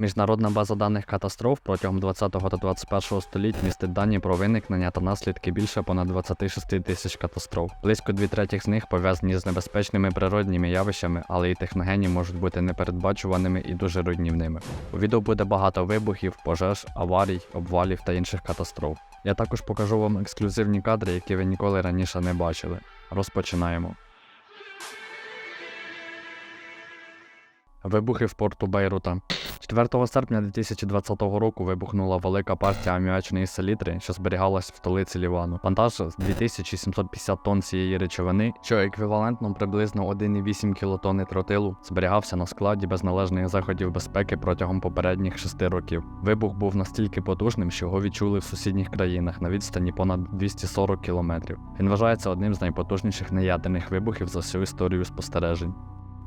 Міжнародна база даних катастроф протягом 20 та 21 століть містить дані про виникнення та наслідки більше понад 26 тисяч катастроф. Близько дві третіх з них пов'язані з небезпечними природніми явищами, але і техногенні можуть бути непередбачуваними і дуже руйнівними. У відео буде багато вибухів, пожеж, аварій, обвалів та інших катастроф. Я також покажу вам ексклюзивні кадри, які ви ніколи раніше не бачили. Розпочинаємо. Вибухи в порту Бейрута. 4 серпня 2020 року вибухнула велика партія аміачної селітри, що зберігалась в столиці Лівану. Вантаж з 2750 тонн цієї речовини, що еквівалентно приблизно 1,8 кілотонни тротилу, зберігався на складі без належних заходів безпеки протягом попередніх шести років. Вибух був настільки потужним, що його відчули в сусідніх країнах на відстані понад 240 кілометрів. Він вважається одним з найпотужніших неядерних вибухів за всю історію спостережень.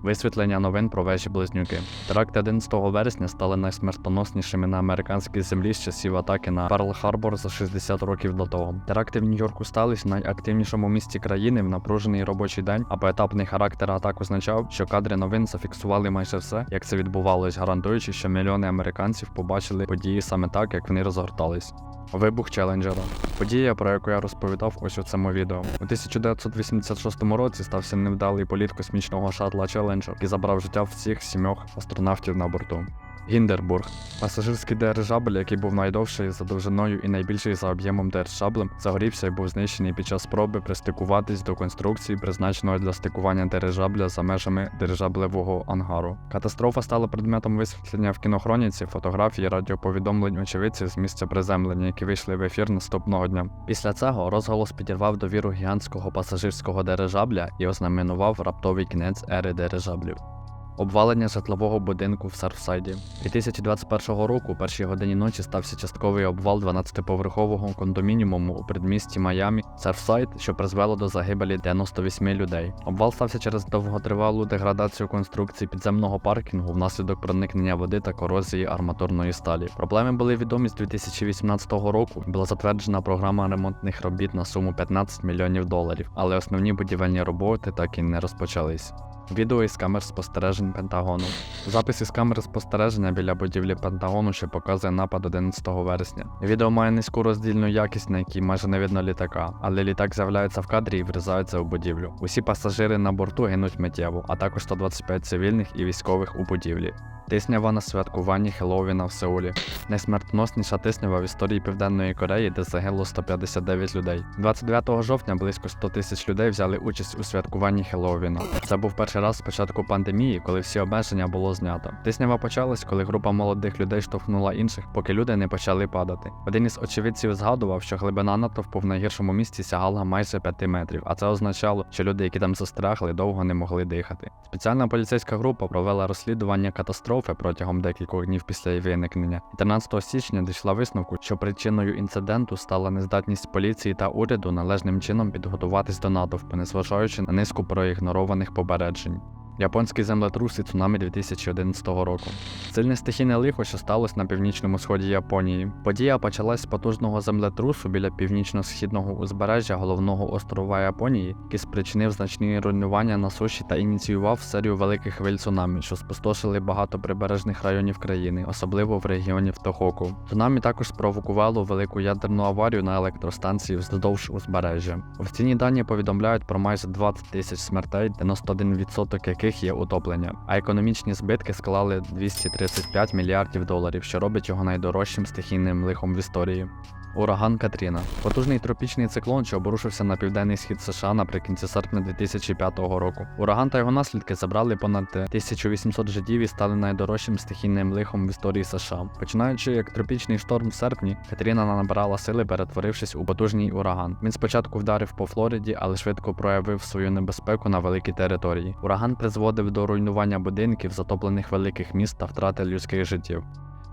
Висвітлення новин про вежі близнюки. Теракти 11 вересня стали найсмертоноснішими на американській землі з часів атаки на Перл-Харбор за 60 років до того. Теракти в Нью-Йорку стались в найактивнішому місті країни в напружений робочий день, а поетапний характер атак означав, що кадри новин зафіксували майже все, як це відбувалось, гарантуючи, що мільйони американців побачили події саме так, як вони розгортались. Вибух челенджера. Подія, про яку я розповідав ось у цьому відео. У 1986 році стався невдалий політ космічного шатла Челенджер, який забрав життя всіх сімьох астронавтів на борту. Гіндербург пасажирський дирижабль, який був найдовший за довжиною і найбільший за об'ємом дирижаблем, загорівся і був знищений під час спроби пристикуватись до конструкції, призначеної для стикування дирижабля за межами дирижаблевого ангару. Катастрофа стала предметом висвітлення в кінохроніці, фотографії, радіоповідомлень очевидців з місця приземлення, які вийшли в ефір наступного дня. Після цього розголос підірвав довіру гігантського пасажирського дирижабля і ознаменував раптовий кінець ери дирижаблів. Обвалення житлового будинку в Сарфсайді. 2021 року, першій годині ночі, стався частковий обвал 12-поверхового кондомініуму у передмісті Майамі Сарфсайд, що призвело до загибелі 98 людей. Обвал стався через довготривалу деградацію конструкції підземного паркінгу внаслідок проникнення води та корозії арматурної сталі. Проблеми були відомі з 2018 року. Була затверджена програма ремонтних робіт на суму 15 мільйонів доларів, але основні будівельні роботи так і не розпочались. Відео із камер спостережень Пентагону. Запис із камер спостереження біля будівлі Пентагону, що показує напад 11 вересня. Відео має низьку роздільну якість, на якій майже не видно літака, але літак з'являється в кадрі і врізається у будівлю. Усі пасажири на борту гинуть миттєво, а також 125 цивільних і військових у будівлі. Тиснява на святкуванні Хеллоуіна в Сеулі. Найсмертоносніша тиснява в історії Південної Кореї, де загинуло 159 людей. 29 жовтня близько 100 тисяч людей взяли участь у святкуванні Хеллоуіна. Це був перший раз з початку пандемії, коли всі обмеження було знято. Тиснява почалась, коли група молодих людей штовхнула інших, поки люди не почали падати. Один із очевидців згадував, що глибина натовпу в найгіршому місці сягала майже 5 метрів, а це означало, що люди, які там застрягли, довго не могли дихати. Спеціальна поліцейська група провела розслідування катастрофи протягом декількох днів після її виникнення. І 13 січня дійшла висновку, що причиною інциденту стала нездатність поліції та уряду належним чином підготуватись до натовпу, незважаючи на низку проігнорованих попереджень. Японський землетрус і цунамі 2011 року. Сильне стихійне лихо, що сталося на північному сході Японії. Подія почалась з потужного землетрусу біля північно-східного узбережжя головного острова Японії, який спричинив значні руйнування на суші та ініціював серію великих хвиль цунамі, що спустошили багато прибережних районів країни, особливо в регіоні Тохоку. Цунамі також спровокувало велику ядерну аварію на електростанції вздовж узбережжя. Офіційні дані повідомляють про майже 20 тисяч смертей, 91% яких є утоплення, а економічні збитки склали 235 мільярдів доларів, що робить його найдорожчим стихійним лихом в історії. Ураган Катріна потужний тропічний циклон, що обрушився на південний схід США наприкінці серпня 2005 року. Ураган та його наслідки забрали понад 1800 життів і стали найдорожчим стихійним лихом в історії США. Починаючи як тропічний шторм в серпні, Катріна набрала сили, перетворившись у потужний ураган. Він спочатку вдарив по Флориді, але швидко проявив свою небезпеку на великій території. Ураган призводив до руйнування будинків, затоплених великих міст та втрати людських життів.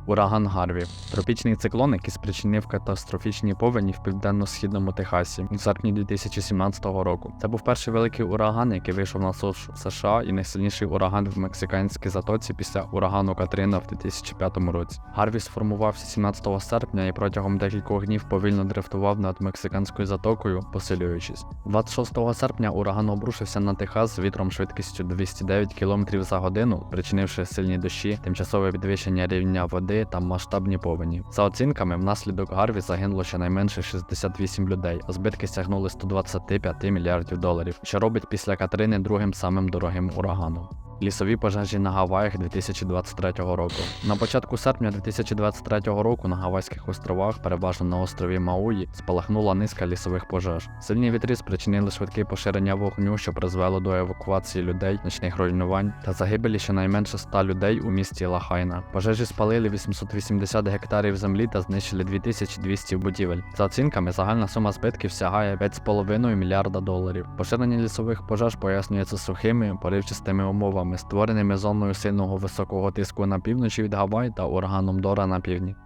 Ураган Гарві тропічний циклон, який спричинив катастрофічні повені в південно-східному Техасі у серпні 2017 року. Це був перший великий ураган, який вийшов на сушу США, і найсильніший ураган в мексиканській затоці після урагану Катрина в 2005 році. Гарві сформувався 17 серпня і протягом декількох днів повільно дрифтував над мексиканською затокою, посилюючись. 26 серпня ураган обрушився на Техас з вітром швидкістю 209 км за годину, причинивши сильні дощі, тимчасове підвищення рівня води та масштабні повені. За оцінками, внаслідок Гарві загинуло щонайменше 68 людей, а збитки сягнули 125 мільярдів доларів, що робить після Катрини другим самим дорогим ураганом. Лісові пожежі на Гаваях 2023 року. На початку серпня 2023 року на Гавайських островах, переважно на острові Мауї, спалахнула низка лісових пожеж. Сильні вітри спричинили швидке поширення вогню, що призвело до евакуації людей, нічних руйнувань та загибелі щонайменше 100 людей у місті Лахайна. Пожежі спалили 880 гектарів землі та знищили 2200 будівель. За оцінками, загальна сума збитків сягає 5,5 мільярда доларів. Поширення лісових пожеж пояснюється сухими, поривчастими умовами створеними зоною сильного високого тиску на півночі від Гавай та ураганом Дора на півдні.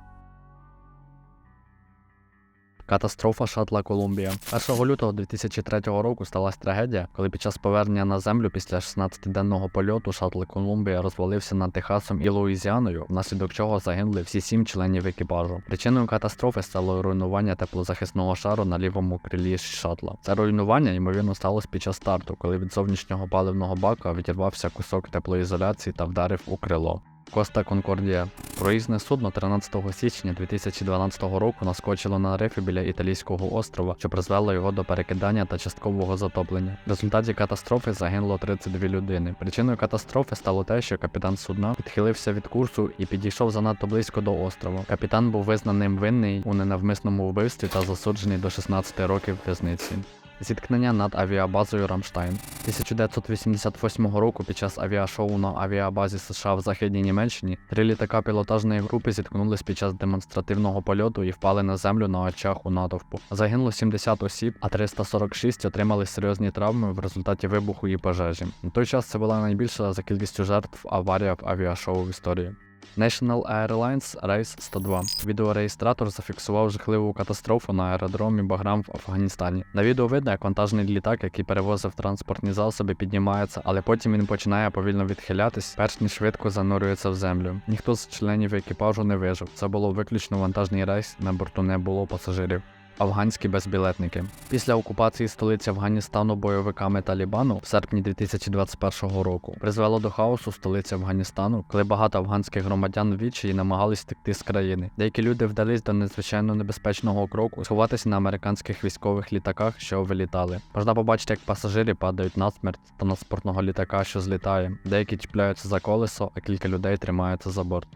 Катастрофа шатла Колумбія 1 лютого 2003 року сталася трагедія, коли під час повернення на землю після 16-денного польоту шаттл Колумбія розвалився над Техасом і Луїзіаною, внаслідок чого загинули всі сім членів екіпажу. Причиною катастрофи стало руйнування теплозахисного шару на лівому крилі шатла. Це руйнування ймовірно сталося під час старту, коли від зовнішнього паливного бака відірвався кусок теплоізоляції та вдарив у крило. Коста Конкордія. Круїзне судно 13 січня 2012 року наскочило на рифі біля італійського острова, що призвело його до перекидання та часткового затоплення. В результаті катастрофи загинуло 32 людини. Причиною катастрофи стало те, що капітан судна відхилився від курсу і підійшов занадто близько до острова. Капітан був визнаним винний у ненавмисному вбивстві та засуджений до 16 років в'язниці. Зіткнення над авіабазою Рамштайн 1988 року під час авіашоу на авіабазі США в Західній Німеччині три літака пілотажної групи зіткнулись під час демонстративного польоту і впали на землю на очах у натовпу. Загинуло 70 осіб, а 346 отримали серйозні травми в результаті вибуху і пожежі. На той час це була найбільша за кількістю жертв аварія в авіашоу в історії. National Airlines Рейс 102. Відеореєстратор зафіксував жахливу катастрофу на аеродромі Баграм в Афганістані. На відео видно, як вантажний літак, який перевозив транспортні засоби, піднімається, але потім він починає повільно відхилятись, перш ніж швидко занурюється в землю. Ніхто з членів екіпажу не вижив. Це було виключно вантажний рейс, на борту не було пасажирів. Афганські безбілетники після окупації столиці Афганістану бойовиками Талібану в серпні 2021 року призвело до хаосу столиці Афганістану, коли багато афганських громадян відчаї намагались втекти з країни. Деякі люди вдались до надзвичайно небезпечного кроку сховатися на американських військових літаках, що вилітали. Можна побачити, як пасажири падають на смерть транспортного літака, що злітає. Деякі чіпляються за колесо, а кілька людей тримаються за борт.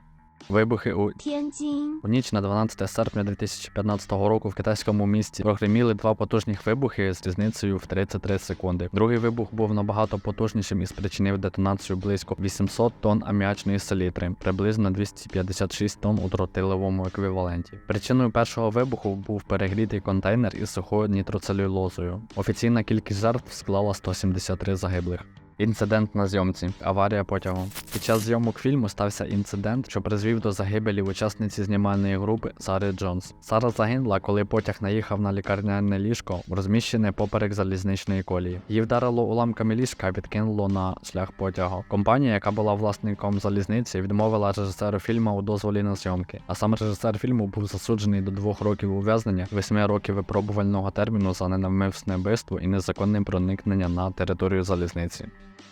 Вибухи у 天津、у ніч на 12 серпня 2015 року в китайському місті прогреміли два потужних вибухи з різницею в 33 секунди. Другий вибух був набагато потужнішим і спричинив детонацію близько 800 тонн аміачної селітри, приблизно 256 тонн у тротиловому еквіваленті. Причиною першого вибуху був перегрітий контейнер із сухою нітроцелюлозою. Офіційна кількість жертв склала 173 загиблих. Інцидент на зйомці. Аварія потягу. Під час зйомок фільму стався інцидент, що призвів до загибелі учасниці знімальної групи Сари Джонс. Сара загинула, коли потяг наїхав на лікарняне ліжко, розміщене поперек залізничної колії. Її вдарило уламками ліжка відкинуло на шлях потягу. Компанія, яка була власником залізниці, відмовила режисеру фільму у дозволі на зйомки. А сам режисер фільму був засуджений до двох років ув'язнення, восьми років випробувального терміну за ненавмисне вбивство і незаконним проникнення на територію залізниці.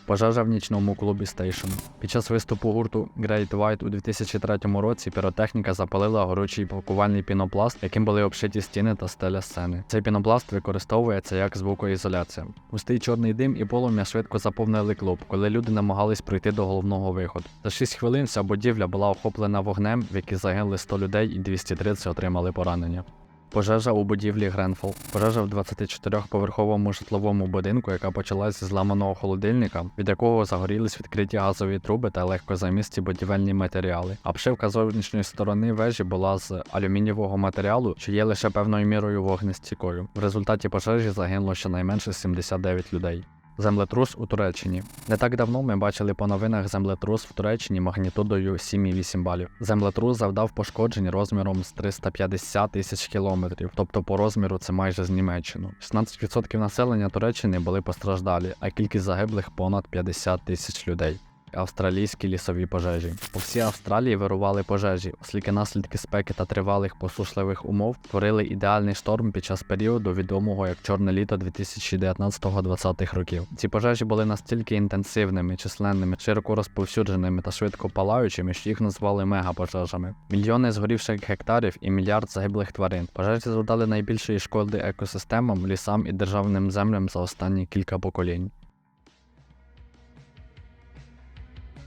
Пожежа в нічному клубі Station. Під час виступу гурту Great White у 2003 році піротехніка запалила горючий пакувальний пінопласт, яким були обшиті стіни та стеля сцени. Цей пінопласт використовується як звукоізоляція. Густий чорний дим і полум'я швидко заповнили клуб, коли люди намагались пройти до головного виходу. За 6 хвилин вся будівля була охоплена вогнем, в якій загинули 100 людей і 230 отримали поранення. Пожежа у будівлі Гренфол. Пожежа в 24-поверховому житловому будинку, яка почалась зі зламаного холодильника, від якого загорілись відкриті газові труби та легкозамісті будівельні матеріали. Обшивка зовнішньої сторони вежі була з алюмінієвого матеріалу, що є лише певною мірою вогнестійкою. В результаті пожежі загинуло щонайменше 79 людей. Землетрус у Туреччині. Не так давно ми бачили по новинах землетрус в Туреччині магнітудою 7,8 балів. Землетрус завдав пошкоджень розміром з 350 тисяч кілометрів, тобто по розміру це майже з Німеччину. 16% населення Туреччини були постраждалі, а кількість загиблих понад 50 тисяч людей. Австралійські лісові пожежі. По всій Австралії вирували пожежі, оскільки наслідки спеки та тривалих посушливих умов творили ідеальний шторм під час періоду, відомого як Чорне літо 2019-2020 років. Ці пожежі були настільки інтенсивними, численними, широко розповсюдженими та швидко палаючими, що їх назвали мегапожежами. Мільйони згорівших гектарів і мільярд загиблих тварин. Пожежі завдали найбільшої шкоди екосистемам, лісам і державним землям за останні кілька поколінь.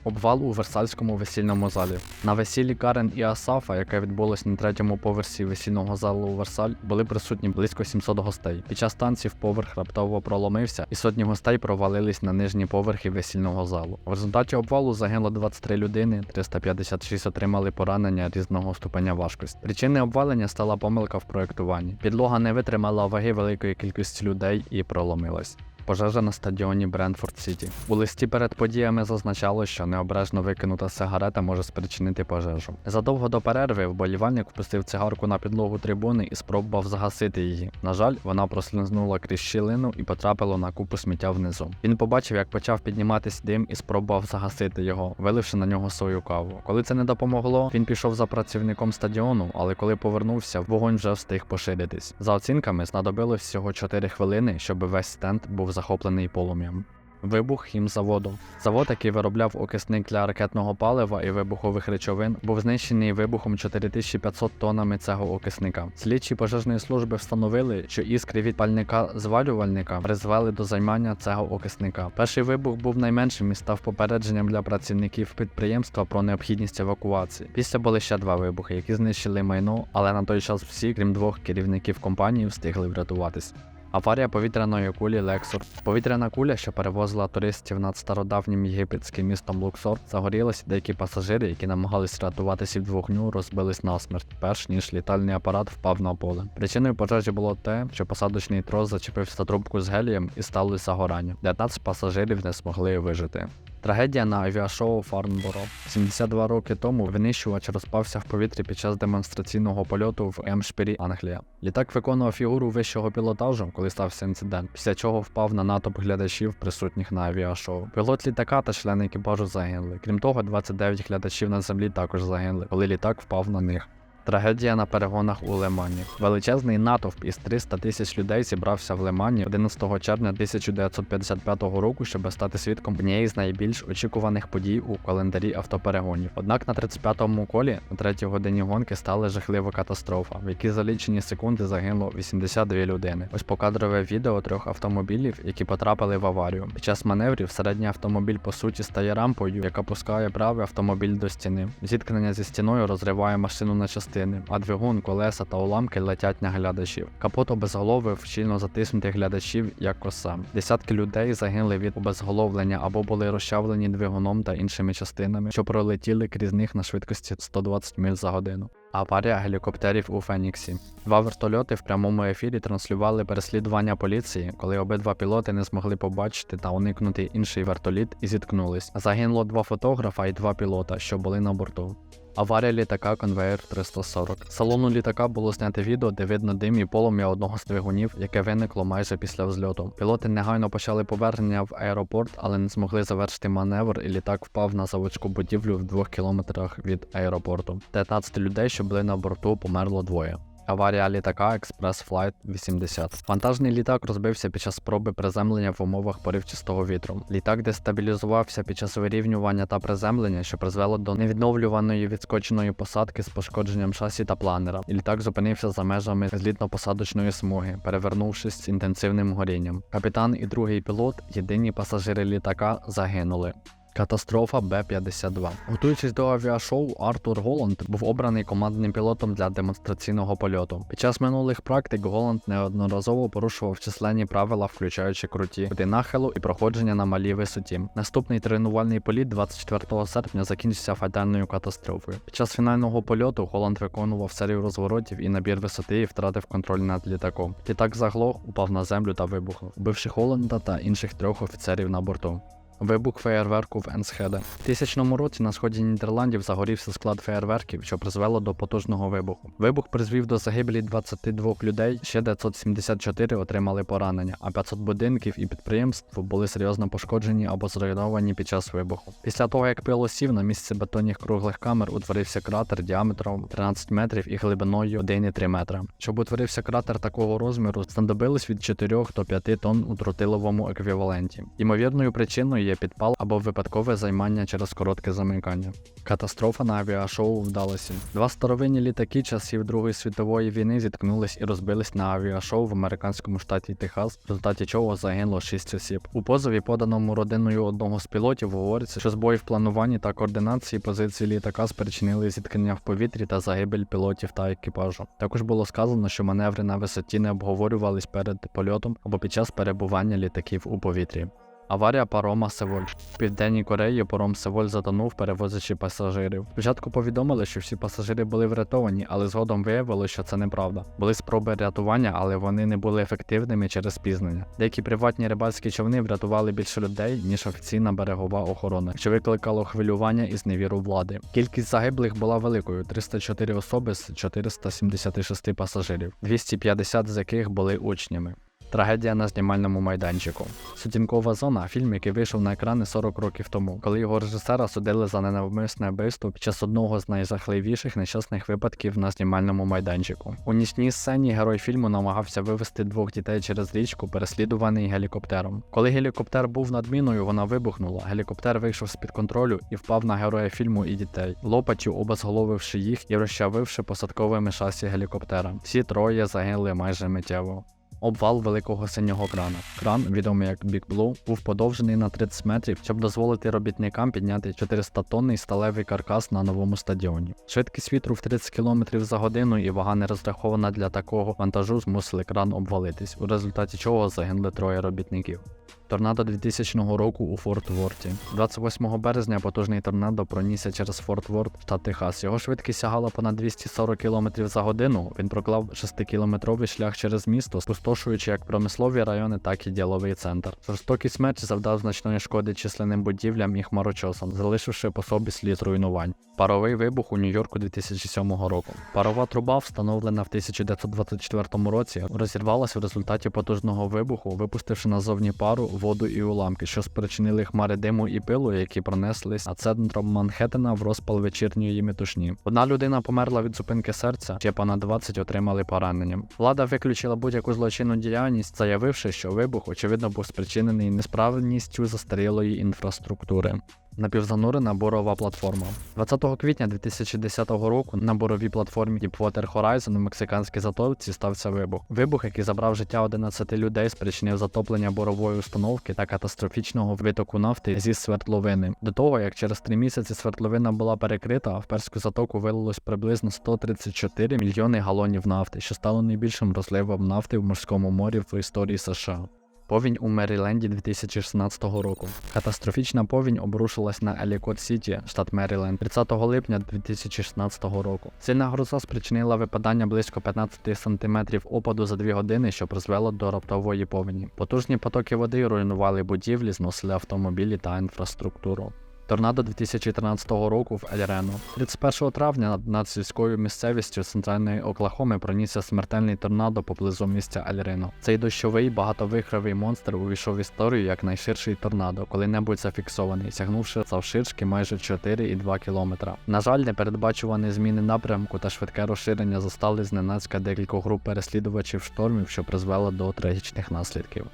Обвал у Версальському весільному залі. На весіллі Карен і Асафа, яке відбулось на третьому поверсі весільного залу у Версаль, були присутні близько 700 гостей. Під час танців поверх раптово проломився, і сотні гостей провалились на нижні поверхи весільного залу. В результаті обвалу загинуло 23 людини, 356 отримали поранення різного ступеня важкості. Причиною обвалення стала помилка в проєктуванні. Підлога не витримала ваги великої кількості людей і проломилась. Пожежа на стадіоні Брентфорд Сіті. У листі перед подіями зазначало, що необережно викинута сигарета може спричинити пожежу. Задовго до перерви вболівальник впустив цигарку на підлогу трибуни і спробував загасити її. На жаль, вона прослизнула крізь щілину і потрапила на купу сміття внизу. Він побачив, як почав підніматись дим і спробував загасити його, виливши на нього свою каву. Коли це не допомогло, він пішов за працівником стадіону, але коли повернувся, вогонь вже встиг поширитись. За оцінками, знадобилось всього 4 хвилини, щоб весь стенд був захоплений полум'ям. Вибух хімзаводу. Завод, який виробляв окисник для ракетного палива і вибухових речовин, був знищений вибухом 4500 тоннами цього окисника. Слідчі пожежної служби встановили, що іскри від пальника звалювальника призвели до займання цього окисника. Перший вибух був найменшим і став попередженням для працівників підприємства про необхідність евакуації. Після були ще два вибухи, які знищили майно, але на той час всі, крім двох керівників компанії, встигли врятуватись. Аварія повітряної кулі Лексор. Повітряна куля, що перевозила туристів над стародавнім єгипетським містом Луксор, загорілася. Деякі пасажири, які намагались рятуватися від вогню, розбились насмерть, перш ніж літальний апарат впав на поле. Причиною пожежі було те, що посадочний трос зачепився за трубку з гелієм і сталося загорання. 19 пасажирів не змогли вижити. Трагедія на авіашоу Фарнборо. 72 роки тому винищувач розпався в повітрі під час демонстраційного польоту в Емшпірі, Англія. Літак виконував фігуру вищого пілотажу, коли стався інцидент, після чого впав на натовп глядачів, присутніх на авіашоу. Пілот літака та члени екіпажу загинули. Крім того, 29 глядачів на землі також загинули, коли літак впав на них. Трагедія на перегонах у Лемані. Величезний натовп із 300 тисяч людей зібрався в Лемані 11 червня 1955 року, щоб стати свідком однієї з найбільш очікуваних подій у календарі автоперегонів. Однак на 35-му колі на третій годині гонки стала жахлива катастрофа, в якій за лічені секунди загинуло 82 людини. Ось покадрове відео трьох автомобілів, які потрапили в аварію. Під час маневрів середній автомобіль по суті стає рампою, яка пускає правий автомобіль до стіни. Зіткнення зі стіною розриває машину на частини, а двигун, колеса та уламки летять на глядачів. Капот обезголовив щільно затиснутих глядачів як коса. Десятки людей загинули від обезголовлення або були розчавлені двигуном та іншими частинами, що пролетіли крізь них на швидкості 120 миль за годину. Аварія гелікоптерів у Феніксі. Два вертольоти в прямому ефірі транслювали переслідування поліції, коли обидва пілоти не змогли побачити та уникнути інший вертоліт і зіткнулись. Загинуло два фотографа і два пілота, що були на борту. Аварія літака Конвейер 340. З салону літака було знято відео, де видно дим і полум'я одного з двигунів, яке виникло майже після взльоту. Пілоти негайно почали повернення в аеропорт, але не змогли завершити маневр, і літак впав на заводську будівлю в двох кілометрах від аеропорту. 19 людей, що були на борту, померло двоє. Аварія літака Express Flight 80. Вантажний літак розбився під час спроби приземлення в умовах поривчастого вітру. Літак дестабілізувався під час вирівнювання та приземлення, що призвело до невідновлюваної відскоченої посадки з пошкодженням шасі та планера. Літак зупинився за межами злітно-посадочної смуги, перевернувшись з інтенсивним горінням. Капітан і другий пілот, єдині пасажири літака, загинули. Катастрофа Б-52. Готуючись до авіашоу, Артур Голланд був обраний командним пілотом для демонстраційного польоту. Під час минулих практик Голланд неодноразово порушував численні правила, включаючи круті кути нахилу і проходження на малій висоті. Наступний тренувальний політ 24 серпня закінчився фатальною катастрофою. Під час фінального польоту Голланд виконував серію розворотів і набір висоти і втратив контроль над літаком. Літак заглох, упав на землю та вибухнув, вбивши Голланда та інших трьох офіцерів на борту. Вибух феєрверку в Енсхеде. В тисячному році на сході Нідерландів загорівся склад феєрверків, що призвело до потужного вибуху. Вибух призвів до загибелі 22 людей, ще 974 отримали поранення, а 500 будинків і підприємств були серйозно пошкоджені або зруйновані під час вибуху. Після того, як пило сів, на місці бетонних круглих камер утворився кратер діаметром 13 метрів і глибиною 1,3 метра. Щоб утворився кратер такого розміру, знадобилось від 4 до 5 тонн у тротиловому еквіваленті. Ймовірною причиною є підпал або випадкове займання через коротке замикання. Катастрофа на авіашоу вдалася. Два старовинні літаки часів Другої світової війни зіткнулись і розбились на авіашоу в американському штаті Техас, в результаті чого загинуло 6 осіб. У позові, поданому родиною одного з пілотів, говориться, що збої в плануванні та координації позиції літака спричинили зіткнення в повітрі та загибель пілотів та екіпажу. Також було сказано, що маневри на висоті не обговорювались перед польотом або під час перебування літаків у повітрі. Аварія парома Севоль. В Південній Кореї паром Севоль затонув, перевозячи пасажирів. Спочатку повідомили, що всі пасажири були врятовані, але згодом виявилося, що це неправда. Були спроби рятування, але вони не були ефективними через спізнення. Деякі приватні рибальські човни врятували більше людей, ніж офіційна берегова охорона, що викликало хвилювання і зневіру влади. Кількість загиблих була великою: 304 особи з 476 пасажирів, 250 з яких були учнями. Трагедія на знімальному майданчику. Сутінкова зона фільм, який вийшов на екрани 40 років тому, коли його режисера судили за ненавмисне вбивство під час одного з найжахливіших нещасних випадків на знімальному майданчику. У нічній сцені герой фільму намагався вивести двох дітей через річку, переслідуваний гелікоптером. Коли гелікоптер був над міною, вона вибухнула. Гелікоптер вийшов з-під контролю і впав на героя фільму і дітей, лопачів обезголовивши їх і розчавивши посадковими шасі гелікоптера. Всі троє загинули майже миттєво. Обвал великого синього крана. Кран, відомий як Big Blue, був подовжений на 30 метрів, щоб дозволити робітникам підняти 400 тонний сталевий каркас на новому стадіоні. Швидкість вітру в 30 км за годину і вага не розрахована для такого вантажу змусили кран обвалитись, у результаті чого загинули троє робітників. Торнадо 2000 року у Форт Ворті. 28 березня потужний торнадо пронісся через Форт Ворт, штат Техас. Його швидкість сягала понад 240 км за годину. Він проклав 6-кілометровий шлях через місто, спустошуючи як промислові райони, так і діловий центр. Жорстокий смерть завдав значної шкоди численним будівлям і хмарочосам, залишивши по собі слід руйнувань. Паровий вибух у Нью-Йорку 2007 року. Парова труба, встановлена в 1924 році, розірвалася в результаті потужного вибуху, випустивши назовні пару, воду і уламки, що спричинили хмари диму і пилу, які пронеслись над центром Манхеттена в розпал вечірньої метушні. Одна людина померла від зупинки серця, ще понад 20 отримали поранення. Влада виключила будь-яку злочинну діяльність, заявивши, що вибух очевидно був спричинений несправністю застарілої інфраструктури. Напівзанурена борова платформа. 20 квітня 2010 року на боровій платформі Deepwater Horizon у мексиканській затоці стався вибух. Вибух, який забрав життя 11 людей, спричинив затоплення борової установки та катастрофічного витоку нафти зі свердловини. До того як через три місяці свердловина була перекрита, в перську затоку вилилось приблизно 134 мільйони галонів нафти, що стало найбільшим розливом нафти в морському морі в історії США. Повінь у Меріленді 2016 року. Катастрофічна повінь обрушилась на Елікот Сіті, штат Меріленд, 30 липня 2016 року. Сильна гроза спричинила випадання близько 15 см опаду за 2 години, що призвело до раптової повені. Потужні потоки води руйнували будівлі, зносили автомобілі та інфраструктуру. Торнадо 2013 року в Ель-Рено. 31 травня над, сільською місцевістю центральної Оклахоми пронісся смертельний торнадо поблизу місця Ель-Рено. Цей дощовий багатовихровий монстр увійшов в історію як найширший торнадо, коли-небудь зафіксований, сягнувши завширшки майже 4,2 км. На жаль, непередбачувані зміни напрямку та швидке розширення застали зненацька декількох груп переслідувачів штормів, що призвело до трагічних наслідків.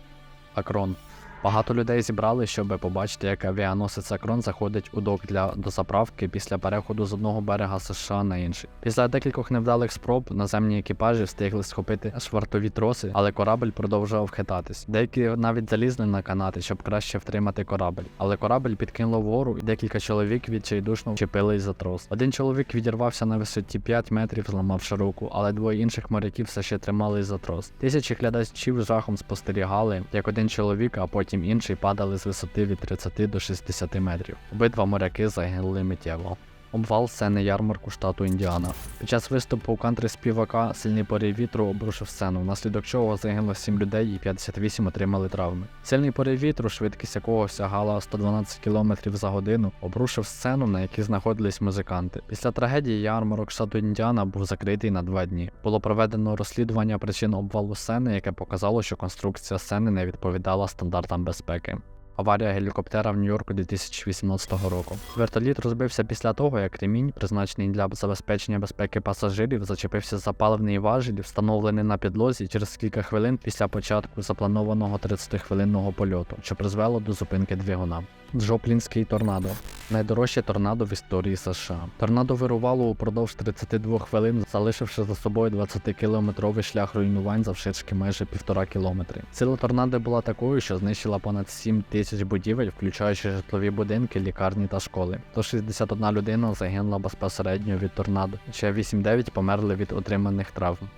Акрон Багато людей зібрали, щоб побачити, як авіаносець Акрон заходить у док для дозаправки після переходу з одного берега США на інший. Після декількох невдалих спроб наземні екіпажі встигли схопити швартові троси, але корабль продовжував хитатись. Деякі навіть залізли на канати, щоб краще втримати корабль. Але корабль підкинуло вгору, і декілька чоловік відчайдушно вчепились за трос. Один чоловік відірвався на висоті 5 метрів, зламавши руку, але двоє інших моряків все ще тримались за трос. Тисячі глядачів жахом спостерігали, як один чоловік, а потім інший падали з висоти від 30 до 60 метрів. Обидва моряки загинули миттєво. Обвал сцени ярмарку штату Індіана. Під час виступу у кантри співака сильний порив вітру обрушив сцену, внаслідок чого загинуло 7 людей і 58 отримали травми. Сильний порив вітру, швидкість якого сягала 112 км за годину, обрушив сцену, на якій знаходились музиканти. Після трагедії ярмарок штату Індіана був закритий на два дні. Було проведено розслідування причин обвалу сцени, яке показало, що конструкція сцени не відповідала стандартам безпеки. Аварія гелікоптера в Нью-Йорку 2018 року. Вертоліт розбився після того, як ремінь, призначений для забезпечення безпеки пасажирів, зачепився за паливний важіль, встановлений на підлозі через кілька хвилин після початку запланованого 30-хвилинного польоту, що призвело до зупинки двигуна. Джоплінський торнадо найдорожче торнадо в історії США. Торнадо вирувало упродовж 32 хвилин, залишивши за собою 20-кілометровий шлях руйнувань завширшки майже півтора кілометри. Сила торнадо була такою, що знищила понад 7 тисяч будівель, включаючи житлові будинки, лікарні та школи. 161 людина загинула безпосередньо від торнадо, ще 8-9 померли від отриманих травм.